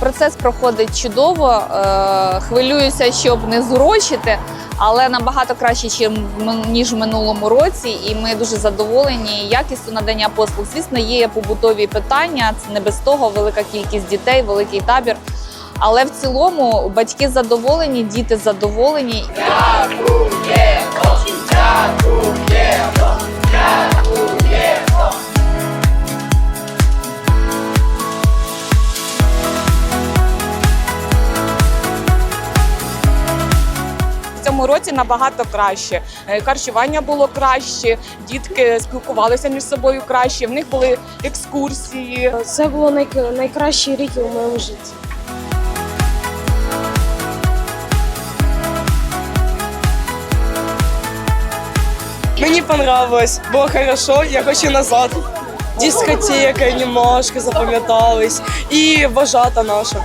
Процес проходить чудово. Е, хвилююся, щоб не зурочити, але набагато краще, ніж в минулому році, і ми дуже задоволені якістю надання послуг. Звісно, є побутові питання. Це не без того, велика кількість дітей, великий табір. Але в цілому батьки задоволені, діти задоволені. Дякую! 2025 році набагато краще. Е, харчування було краще, дітки спілкувалися між собою краще. В них були екскурсії. Це було най... найкращі ріки у моєму житті. Мені понравилось, було хорошо, я хочу назад. Дискотека немножко запам'яталась і вожата наша.